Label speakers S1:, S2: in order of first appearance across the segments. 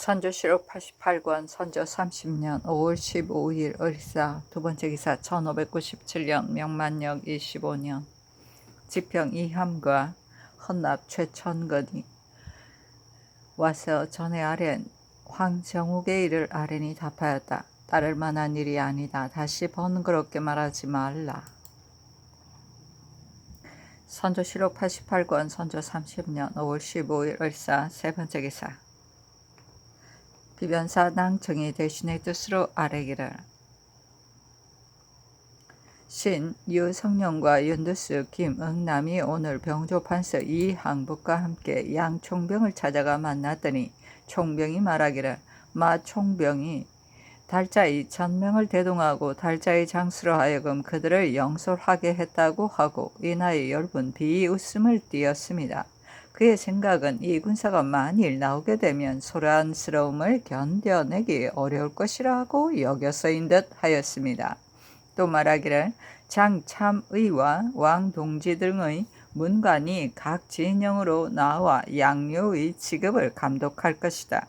S1: 선조실록 88권 선조 30년 5월 15일 을사 두 번째 기사 1597년 명만역 25년 지평 이함과 헌납 최천건이 와서 전에 아랜 황정욱의 일을 아랜이 답하였다. 따를 만한 일이 아니다. 다시 번거롭게 말하지 말라. 선조실록 88권 선조 30년 5월 15일 을사 세 번째 기사 비변사 낭청이 대신의 뜻으로 아뢰기를 신 유성룡과 윤두수 김응남이 오늘 병조판서 이항복과 함께 양총병을 찾아가 만났더니 총병이 말하기를 마 총병이 달자의 천명을 대동하고 달자의 장수로 하여금 그들을 영솔하게 했다고 하고 이나의 열분 비웃음을 띄었습니다. 그의 생각은 이 군사가 만일 나오게 되면 소란스러움을 견뎌내기 어려울 것이라고 여겨서인 듯 하였습니다. 또 말하기를 장참의와 왕동지 등의 문관이 각 진영으로 나와 양료의 지급을 감독할 것이다.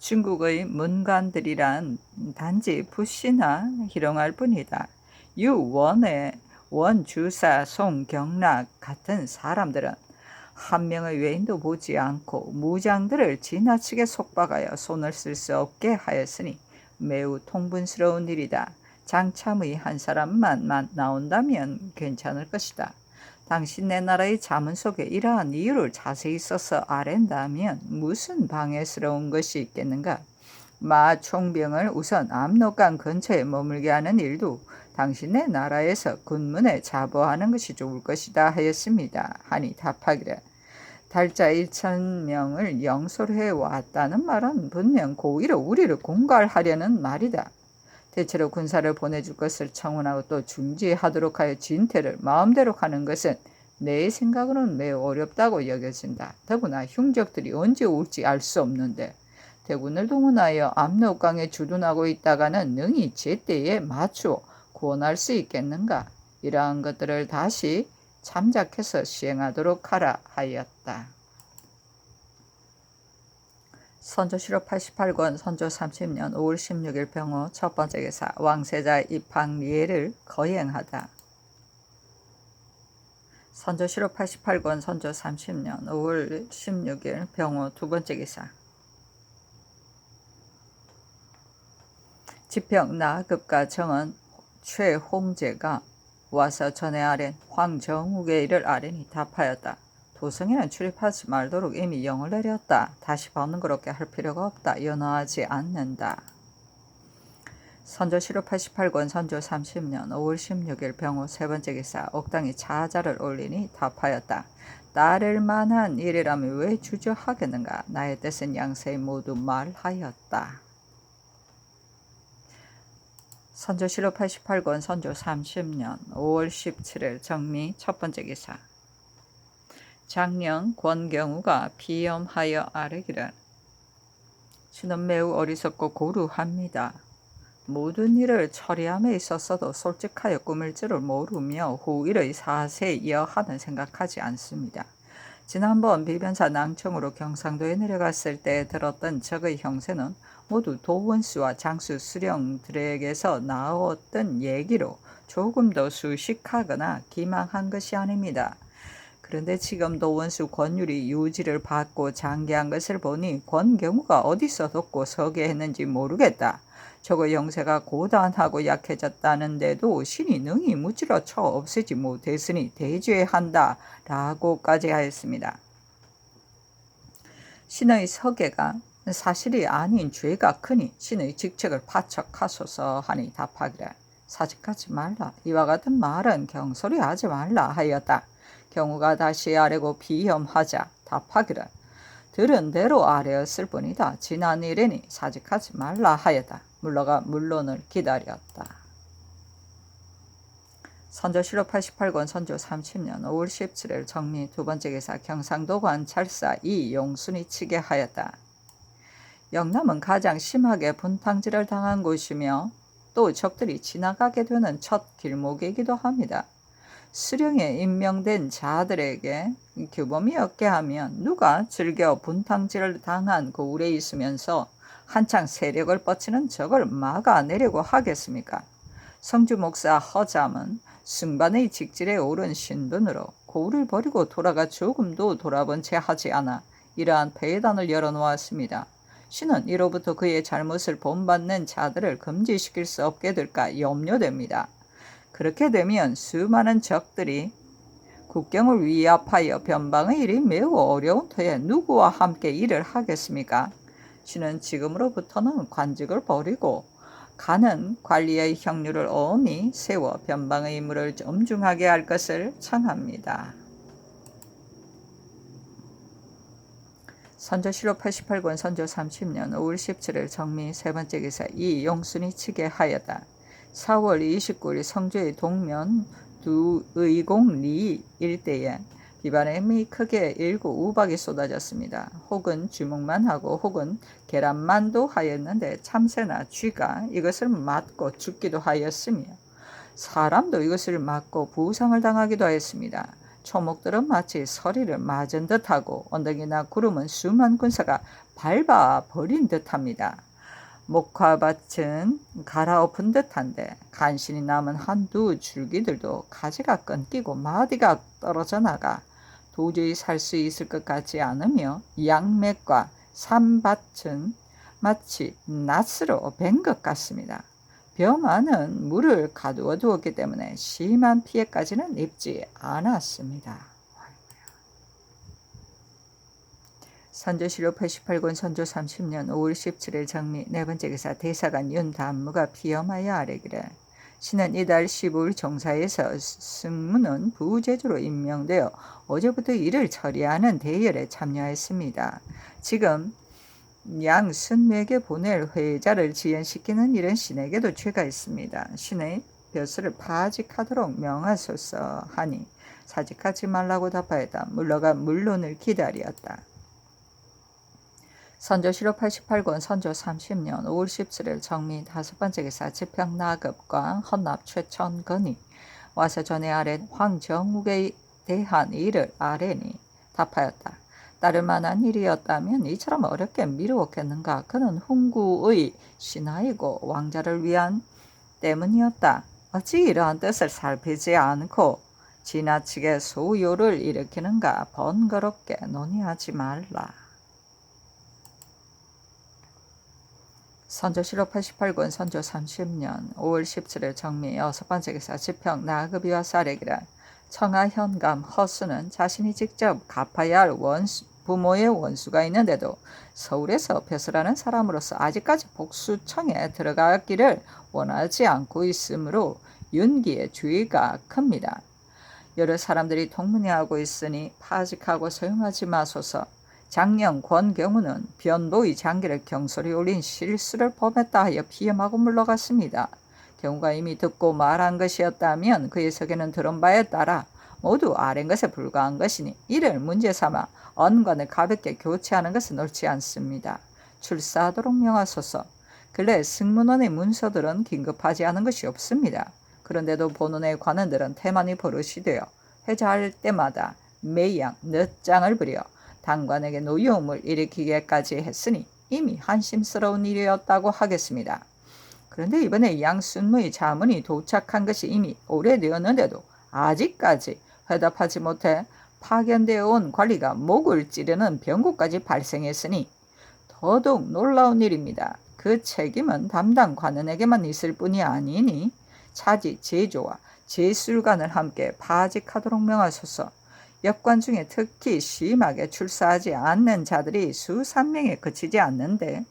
S1: 중국의 문관들이란 단지 부시나 희롱할 뿐이다. 유원의 원주사 송경락 같은 사람들은 한 명의 외인도 보지 않고 무장들을 지나치게 속박하여 손을 쓸 수 없게 하였으니 매우 통분스러운 일이다. 장참의 한 사람만 나온다면 괜찮을 것이다. 당신 내 나라의 자문 속에 이러한 이유를 자세히 써서 아랜다면 무슨 방해스러운 것이 있겠는가? 마 총병을 우선 압록강 근처에 머물게 하는 일도 당신의 나라에서 군문에 자보하는 것이 좋을 것이다 하였습니다. 하니 답하기를 달자 1천 명을 영솔해 왔다는 말은 분명 고의로 우리를 공갈하려는 말이다. 대체로 군사를 보내줄 것을 청원하고 또 중지하도록 하여 진퇴를 마음대로 하는 것은 내 생각으로는 매우 어렵다고 여겨진다. 더구나 흉적들이 언제 올지 알 수 없는데 대군을 동원하여 압록강에 주둔하고 있다가는 능히 제때에 맞추어 구원할 수 있겠는가? 이러한 것들을 다시 참작해서 시행하도록 하라 하였다. 선조실록 88권 선조 30년 5월 16일 병호 첫 번째 기사 왕세자 입학리에를 거행하다. 선조실록 88권 선조 30년 5월 16일 병호 두 번째 기사 지평 나급과 정은 최홍제가 와서 전에 아랜 황정욱의 일을 아랜이 답하였다. 도성에는 출입하지 말도록 이미 영을 내렸다. 다시 번거롭게 할 필요가 없다. 연호하지 않는다. 선조시로 88권 선조 30년 5월 16일 병호 세 번째 기사 옥당이 자자를 올리니 답하였다. 따를 만한 일이라면 왜 주저하겠는가? 나의 뜻은 양세히 모두 말하였다. 선조시로 88권 선조 30년 5월 17일 정미 첫 번째 기사 장령 권경우가 비염하여 아뢰기를 신은 매우 어리석고 고루합니다. 모든 일을 처리함에 있어서도 솔직하여 꾸밀 줄을 모르며 후일의 사세 여 하는 생각하지 않습니다. 지난번 비변사 낭청으로 경상도에 내려갔을 때 들었던 적의 형세는 모두 도원수와 장수 수령들에게서 나왔던 얘기로 조금 더 수식하거나 기망한 것이 아닙니다. 그런데 지금 도 원수 권율이 유지를 받고 장기한 것을 보니 권경우가 어디서 돕고 서게 했는지 모르겠다. 저거 영세가 고단하고 약해졌다는데도 신이 능히 무찌러 쳐 없애지 못했으니 대죄한다 라고까지 하였습니다. 신의 서계가 사실이 아닌 죄가 크니 신의 직책을 파척하소서 하니 답하기를 사직하지 말라 이와 같은 말은 경솔히 하지 말라 하였다. 경우가 다시 아래고 비염하자 답하기를 들은 대로 아래였을 뿐이다. 지난 일이니 사직하지 말라 하였다. 물러가 물론을 기다렸다. 선조실록 88권 선조 30년 5월 17일 정미 두 번째 기사 경상도 관찰사 이용순이 치게 하였다. 영남은 가장 심하게 분탕질을 당한 곳이며 또 적들이 지나가게 되는 첫 길목이기도 합니다. 수령에 임명된 자들에게 규범이 없게 하면 누가 즐겨 분탕질을 당한 고울에 있으면서 한창 세력을 뻗치는 적을 막아내려고 하겠습니까? 성주 목사 허잠은 승반의 직질에 오른 신분으로 고울을 버리고 돌아가 조금도 돌아본 채 하지 않아 이러한 폐단을 열어놓았습니다. 신은 이로부터 그의 잘못을 본받는 자들을 금지시킬 수 없게 될까 염려됩니다. 그렇게 되면 수많은 적들이 국경을 위압하여 변방의 일이 매우 어려운 터에 누구와 함께 일을 하겠습니까? 신은 지금으로부터는 관직을 버리고 가는 관리의 형률을 엄히 세워 변방의 임무를 엄중하게 할 것을 청합니다. 선조실록 88권 선조 30년 5월 17일 정미 세 번째 기사 이 용순이 치게 하였다. 4월 29일 성주의 동면 두 의공 리 일대에 비바람이 크게 일고 우박이 쏟아졌습니다. 혹은 주목만 하고 혹은 계란만도 하였는데 참새나 쥐가 이것을 맞고 죽기도 하였으며 사람도 이것을 맞고 부상을 당하기도 하였습니다. 초목들은 마치 서리를 맞은 듯하고 언덕이나 구름은 수만 군사가 밟아 버린 듯합니다. 목화밭은 갈아엎은 듯한데 간신히 남은 한두 줄기들도 가지가 끊기고 마디가 떨어져 나가 도저히 살 수 있을 것 같지 않으며 양맥과 산밭은 마치 낫으로 벤것 같습니다. 벼만은 물을 가두어 두었기 때문에 심한 피해까지는 입지 않았습니다. 선조실록 88권 선조 30년 5월 17일 정미 네 번째 기사 대사관 윤단무가 비엄하여 아래기를 신은 이달 15일 정사에서 승무는 부제주로 임명되어 어제부터 일을 처리하는 대열에 참여했습니다. 지금 양 순맥에 보낼 회자를 지연시키는 일은 신에게도 죄가 있습니다. 신의 벼슬을 파직하도록 명하소서 하니 사직하지 말라고 답하였다. 물러가 물론을 기다리었다. 선조실록 88권 선조 30년 5월 17일 정미 다섯 번째 기사 지평 나급과 헌납 최천건이 와서 전에 아래 황정욱에 대한 일을 아뢰니 답하였다. 따를 만한 일이었다면 이처럼 어렵게 미루었겠는가. 그는 훈구의 신하이고 왕자를 위한 때문이었다. 어찌 이러한 뜻을 살피지 않고 지나치게 소요를 일으키는가 번거롭게 논의하지 말라. 선조실록 88권 선조 30년 5월 17일 정미 여섯 번째 기사 지평 나급이와 사례기라 청하 현감 허수는 자신이 직접 갚아야 할 원수, 부모의 원수가 있는데도 서울에서 벼슬하는 사람으로서 아직까지 복수청에 들어가기를 원하지 않고 있으므로 윤기의 주의가 큽니다. 여러 사람들이 동문회하고 있으니 파직하고 소용하지 마소서. 작년 권경우는 변보의 장기를 경솔히 올린 실수를 범했다 하여 피험하고 물러갔습니다. 경우가 이미 듣고 말한 것이었다면 그의 석에는 들은 바에 따라 모두 아랜 것에 불과한 것이니 이를 문제 삼아 언관을 가볍게 교체하는 것은 옳지 않습니다. 출사하도록 명하소서. 근래 승문원의 문서들은 긴급하지 않은 것이 없습니다. 그런데도 본원의 관원들은 태만히 버릇이 되어 회자할 때마다 매양, 늦장을 부려 당관에게 노여움을 일으키게까지 했으니 이미 한심스러운 일이었다고 하겠습니다. 그런데 이번에 양순무의 자문이 도착한 것이 이미 오래되었는데도 아직까지 회답하지 못해 파견되어 온 관리가 목을 찌르는 병고까지 발생했으니 더더욱 놀라운 일입니다. 그 책임은 담당 관원에게만 있을 뿐이 아니니 차지 제조와 제술관을 함께 파직하도록 명하소서. 역관 중에 특히 심하게 출사하지 않는 자들이 수삼 명에 그치지 않는데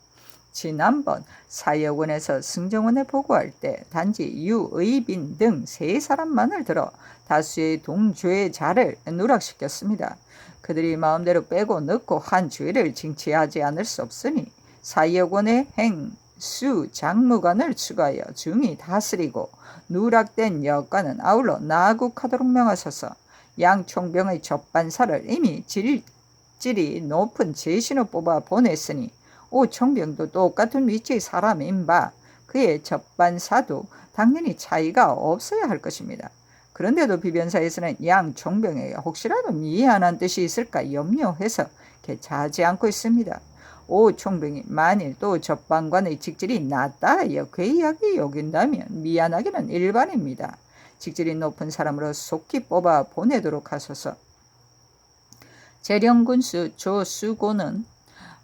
S1: 지난번 사여원에서 승정원에 보고할 때 단지 유의빈 등 세 사람만을 들어 다수의 동죄자를 누락시켰습니다. 그들이 마음대로 빼고 넣고 한 죄를 징치하지 않을 수 없으니 사여원의 행, 수, 장무관을 추가하여 중히 다스리고 누락된 여관은 아울러 나국하도록 명하소서 양 총병의 접반사를 이미 질질이 높은 제신을 뽑아 보냈으니 오 총병도 똑같은 위치의 사람인 바 그의 접반사도 당연히 차이가 없어야 할 것입니다. 그런데도 비변사에서는 양 총병에게 혹시라도 미안한 뜻이 있을까 염려해서 개차하지 않고 있습니다. 오 총병이 만일 또 적방관의 직질이 낮다 하여 괴이하게 여긴다면 미안하기는 일반입니다. 직질이 높은 사람으로 속히 뽑아 보내도록 하소서. 재령군수 조수고는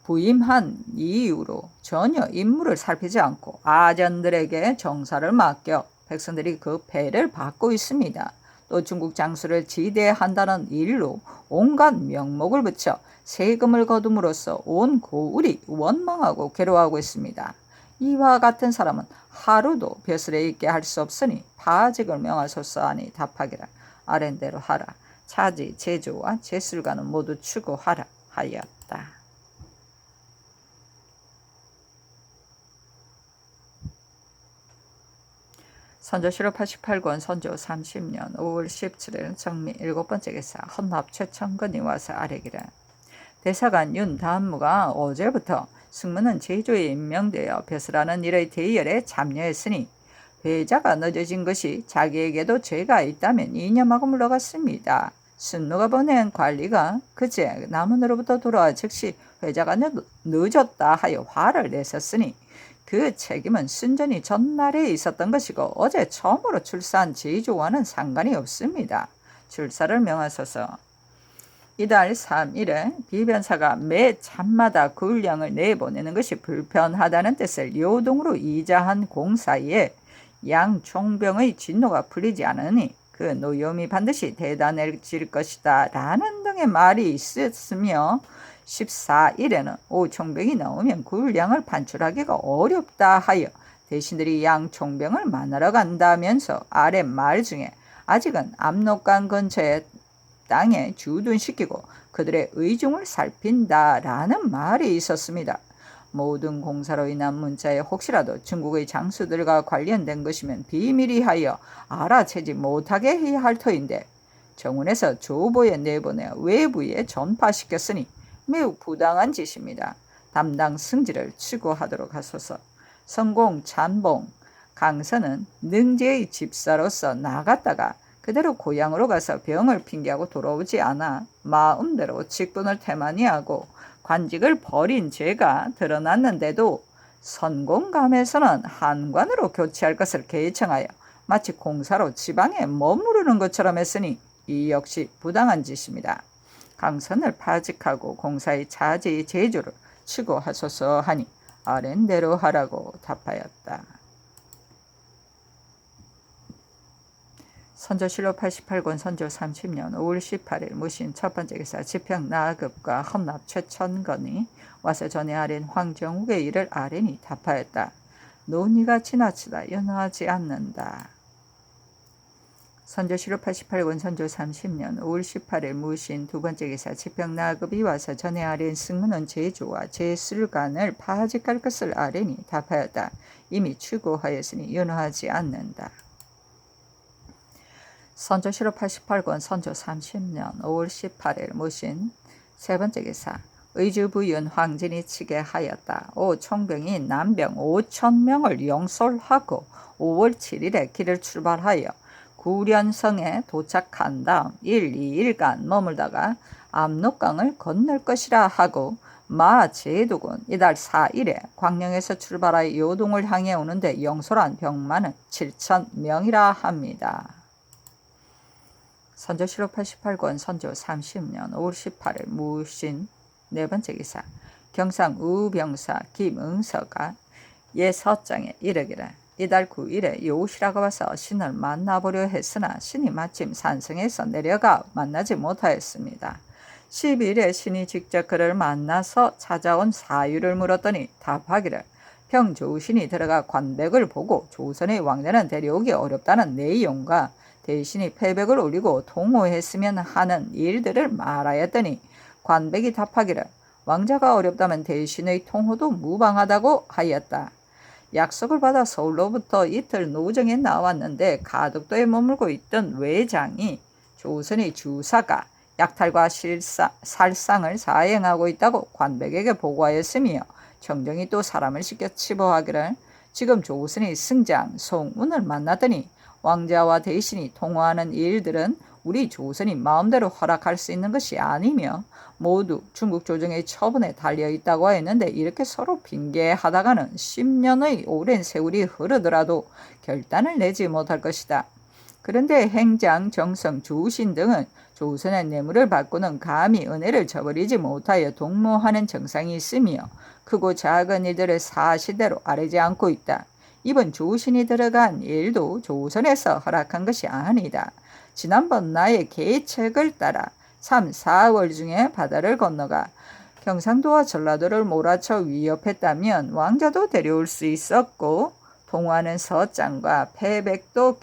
S1: 부임한 이유로 전혀 임무를 살피지 않고 아전들에게 정사를 맡겨 백성들이 그 배를 받고 있습니다. 또 중국 장수를 지대한다는 일로 온갖 명목을 붙여 세금을 거둠으로써 온 고을이 원망하고 괴로워하고 있습니다. 이와 같은 사람은 하루도 벼슬에 있게 할 수 없으니 파직을 명하소서 하니 답하기라 아랜대로 하라 차지 제조와 제술가는 모두 추구하라 하였다. 선조시로 88권 선조 30년 5월 17일 정미 일곱 번째 기사 헌납 최청근이 와서 아래기라 대사관 윤 단무가 어제부터 승무는 제조에 임명되어 벼슬하는 일의 대열에 참여했으니 회자가 늦어진 것이 자기에게도 죄가 있다면 이념하고 물러갔습니다. 순누가 보낸 관리가 그제 남원으로부터 돌아와 즉시 회자가 늦었다 하여 화를 내셨으니 그 책임은 순전히 전날에 있었던 것이고 어제 처음으로 출사한 제조와는 상관이 없습니다. 출사를 명하소서. 이달 3일에 비변사가 매 잠마다 군량을 내보내는 것이 불편하다는 뜻을 요동으로 이자한 공사에 양 총병의 진노가 풀리지 않으니 그 노염이 반드시 대단해질 것이다 라는 등의 말이 있었으며 14일에는 오총병이 나오면 군량을 반출하기가 어렵다 하여 대신들이 양총병을 만나러 간다면서 아래 말 중에 아직은 압록강 근처에 땅에 주둔시키고 그들의 의중을 살핀다라는 말이 있었습니다. 모든 공사로 인한 문자에 혹시라도 중국의 장수들과 관련된 것이면 비밀이 하여 알아채지 못하게 해야 할 터인데 정원에서 조보에 내보내 외부에 전파시켰으니 매우 부당한 짓입니다. 담당 승지를 추구하도록 하소서. 성공 찬봉 강선은 능제의 집사로서 나갔다가 그대로 고향으로 가서 병을 핑계하고 돌아오지 않아 마음대로 직분을 태만히 하고 관직을 버린 죄가 드러났는데도 선공감에서는 한관으로 교체할 것을 계청하여 마치 공사로 지방에 머무르는 것처럼 했으니 이 역시 부당한 짓입니다. 강선을 파직하고 공사의 자제의 제조를 추구하소서 하니 아랜대로 하라고 답하였다. 선조실록 88권 선조 30년 5월 18일 무신 첫 번째 기사 지평 나급과 헌납 최천건이 와서 전에 아린 황정욱의 일을 아린이 답하였다. 논의가 지나치다 연하지 않는다. 선조실록 88권 선조 30년 5월 18일 무신 두 번째 기사 지평 나급이 와서 전에 아린 승문은 제조와 제술관을 파직할 것을 아린이 답하였다. 이미 추구하였으니 연하지 않는다. 선조시로 88권 선조 30년 5월 18일 모신 세 번째 기사 의주부윤 황진이 치게 하였다. 오 총병이 남병 5천 명을 영솔하고 5월 7일에 길을 출발하여 구련성에 도착한 다음 1, 2일간 머물다가 압록강을 건널 것이라 하고 마 제독은 이달 4일에 광령에서 출발하여 요동을 향해 오는데 영솔한 병마는 7천 명이라 합니다. 선조실록 88권 선조 30년 5월 18일 무신 네 번째 기사 경상 우병사 김응서가 예서장에 이르기를 이달 9일에 요시라가 와서 신을 만나보려 했으나 신이 마침 산성에서 내려가 만나지 못하였습니다. 12일에 신이 직접 그를 만나서 찾아온 사유를 물었더니 답하기를 평조신이 들어가 관백을 보고 조선의 왕자는 데려오기 어렵다는 내용과 대신이 패백을 올리고 통호했으면 하는 일들을 말하였더니 관백이 답하기를 왕자가 어렵다면 대신의 통호도 무방하다고 하였다. 약속을 받아 서울로부터 이틀 노정에 나왔는데 가덕도에 머물고 있던 외장이 조선의 주사가 약탈과 실사, 살상을 사행하고 있다고 관백에게 보고하였으며 정정이 또 사람을 시켜 치보하기를 지금 조선의 승장 송운을 만났더니 왕자와 대신이 통화하는 일들은 우리 조선이 마음대로 허락할 수 있는 것이 아니며 모두 중국 조정의 처분에 달려 있다고 했는데 이렇게 서로 핑계하다가는 10년의 오랜 세월이 흐르더라도 결단을 내지 못할 것이다. 그런데 행장, 정성, 주신 등은 조선의 뇌물을 받고는 감히 은혜를 저버리지 못하여 동무하는 정상이 있으며 크고 작은 이들을 사시대로 아뢰지 않고 있다. 이번 조신이 들어간 일도 조선에서 허락한 것이 아니다. 지난번 나의 계책을 따라 3, 4월 중에 바다를 건너가 경상도와 전라도를 몰아쳐 위협했다면 왕자도 데려올 수 있었고 동화는 서장과 패백도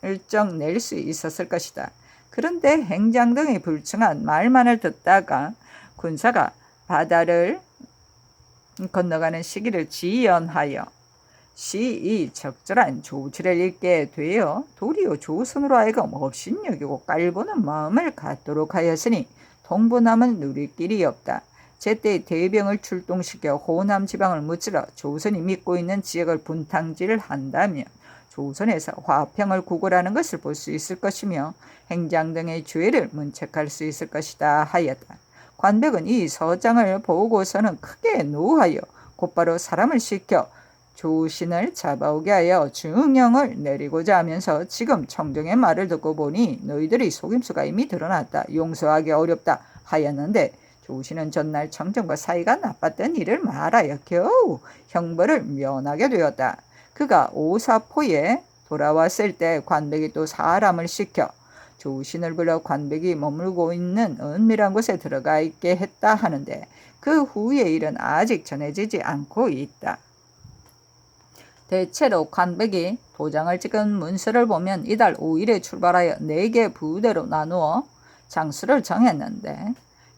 S1: 결정 낼 수 있었을 것이다. 그런데 행장 등이 불충한 말만을 듣다가 군사가 바다를 건너가는 시기를 지연하여 시이 적절한 조치를 읽게 되어 도리어 조선으로 하여금 업신여기고 깔보는 마음을 갖도록 하였으니 동부남은 누릴 길이 없다. 제때 대병을 출동시켜 호남 지방을 무찌러 조선이 믿고 있는 지역을 분탕질을 한다면 조선에서 화평을 구걸하는 것을 볼 수 있을 것이며 행장 등의 죄를 문책할 수 있을 것이다 하였다. 관백은 이 서장을 보고서는 크게 노하여 곧바로 사람을 시켜 조신을 잡아오게 하여 중형을 내리고자 하면서 지금 청정의 말을 듣고 보니 너희들이 속임수가 이미 드러났다. 용서하기 어렵다 하였는데 조신은 전날 청정과 사이가 나빴던 일을 말하여 겨우 형벌을 면하게 되었다. 그가 오사포에 돌아왔을 때 관백이 또 사람을 시켜 조신을 불러 관백이 머물고 있는 은밀한 곳에 들어가 있게 했다 하는데 그 후의 일은 아직 전해지지 않고 있다. 대체로 관백이 도장을 찍은 문서를 보면 이달 5일에 출발하여 4개 부대로 나누어 장수를 정했는데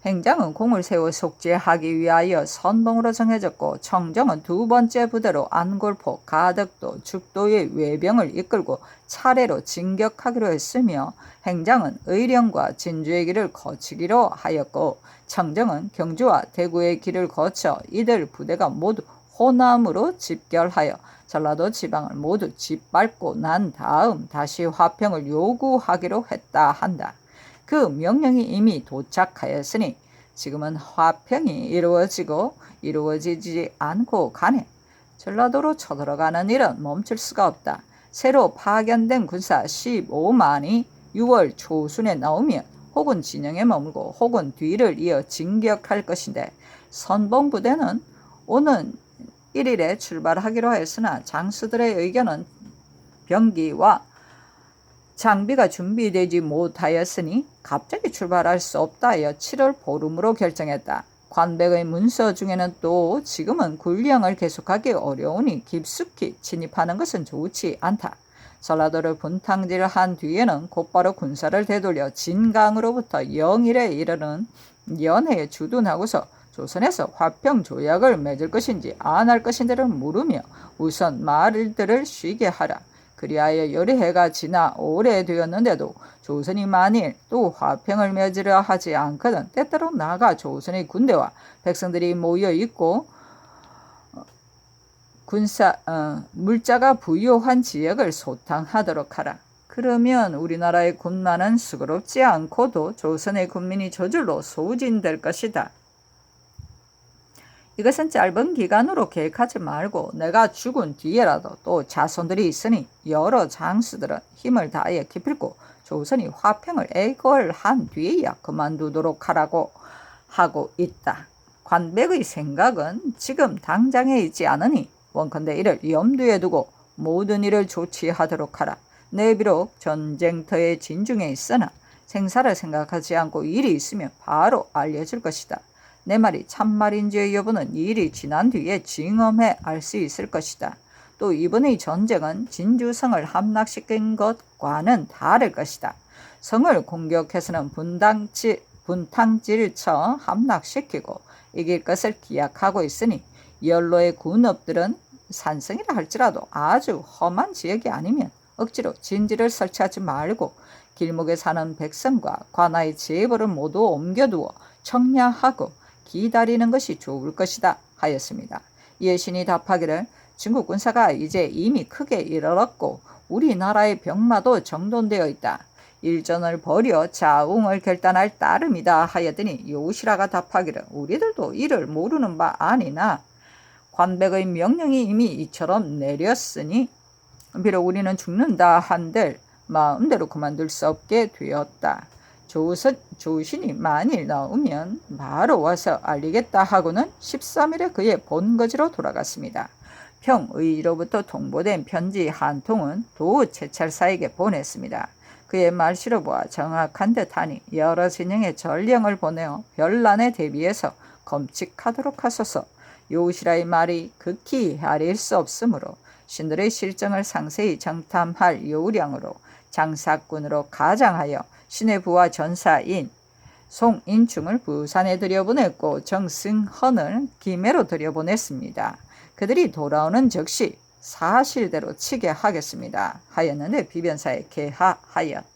S1: 행장은 공을 세워 속죄하기 위하여 선봉으로 정해졌고 청정은 두 번째 부대로 안골포, 가덕도, 죽도의 외병을 이끌고 차례로 진격하기로 했으며 행장은 의령과 진주의 길을 거치기로 하였고 청정은 경주와 대구의 길을 거쳐 이들 부대가 모두 호남으로 집결하여 전라도 지방을 모두 짓밟고 난 다음 다시 화평을 요구하기로 했다 한다. 그 명령이 이미 도착하였으니 지금은 화평이 이루어지고 이루어지지 않고 가네. 전라도로 쳐들어가는 일은 멈출 수가 없다. 새로 파견된 군사 15만이 6월 초순에 나오면 혹은 진영에 머물고 혹은 뒤를 이어 진격할 것인데 선봉부대는 오는 1일에 출발하기로 했으나 장수들의 의견은 병기와 장비가 준비되지 못하였으니 갑자기 출발할 수 없다 하여 7월 보름으로 결정했다. 관백의 문서 중에는 또 지금은 군령을 계속하기 어려우니 깊숙이 진입하는 것은 좋지 않다. 전라도를 분탕질한 뒤에는 곧바로 군사를 되돌려 진강으로부터 영일에 이르는 연해에 주둔하고서 조선에서 화평 조약을 맺을 것인지 안 할 것인지를 물으며 우선 말들을 쉬게 하라. 그리하여 열의 해가 지나 오래되었는데도 조선이 만일 또 화평을 맺으려 하지 않거든 때때로 나가 조선의 군대와 백성들이 모여 있고 어, 군사 어, 물자가 부유한 지역을 소탕하도록 하라. 그러면 우리나라의 군만은 수고롭지 않고도 조선의 군민이 저절로 소진될 것이다. 이것은 짧은 기간으로 계획하지 말고 내가 죽은 뒤에라도 또 자손들이 있으니 여러 장수들은 힘을 다하여 기필고 조선이 화평을 애걸한 뒤에야 그만두도록 하라고 하고 있다. 관백의 생각은 지금 당장에 있지 않으니 원컨대 이를 염두에 두고 모든 일을 조치하도록 하라. 내 비록 전쟁터에 진중에 있으나 생사를 생각하지 않고 일이 있으면 바로 알려줄 것이다. 내 말이 참말인지의 여부는 일이 지난 뒤에 징험해 알 수 있을 것이다. 또 이번의 전쟁은 진주성을 함락시킨 것과는 다를 것이다. 성을 공격해서는 분당치, 분탕질 쳐 함락시키고 이길 것을 기약하고 있으니 연로의 군업들은 산성이라 할지라도 아주 험한 지역이 아니면 억지로 진지를 설치하지 말고 길목에 사는 백성과 관아의 제보를 모두 옮겨두어 청량하고 기다리는 것이 좋을 것이다 하였습니다. 예신이 답하기를 중국 군사가 이제 이미 크게 이르렀고 우리나라의 병마도 정돈되어 있다. 일전을 버려 자웅을 결단할 따름이다 하였더니 요시라가 답하기를 우리들도 이를 모르는 바 아니나 관백의 명령이 이미 이처럼 내렸으니 비록 우리는 죽는다 한들 마음대로 그만둘 수 없게 되었다. 조선, 조신이 만일 나오면 바로 와서 알리겠다 하고는 13일에 그의 본거지로 돌아갔습니다. 평의로부터 통보된 편지 한 통은 도 채찰사에게 보냈습니다. 그의 말씨로 보아 정확한 듯하니 여러 진영의 전령을 보내어 별난에 대비해서 검칙하도록 하소서. 요시라의 말이 극히 헤아릴 수 없으므로 신들의 실정을 상세히 정탐할 요량으로 장사꾼으로 가장하여 신의 부하 전사인 송인충을 부산에 들여보냈고 정승헌을 김해로 들여보냈습니다. 그들이 돌아오는 즉시 사실대로 치게 하겠습니다. 하였는데 비변사에 개하하였다.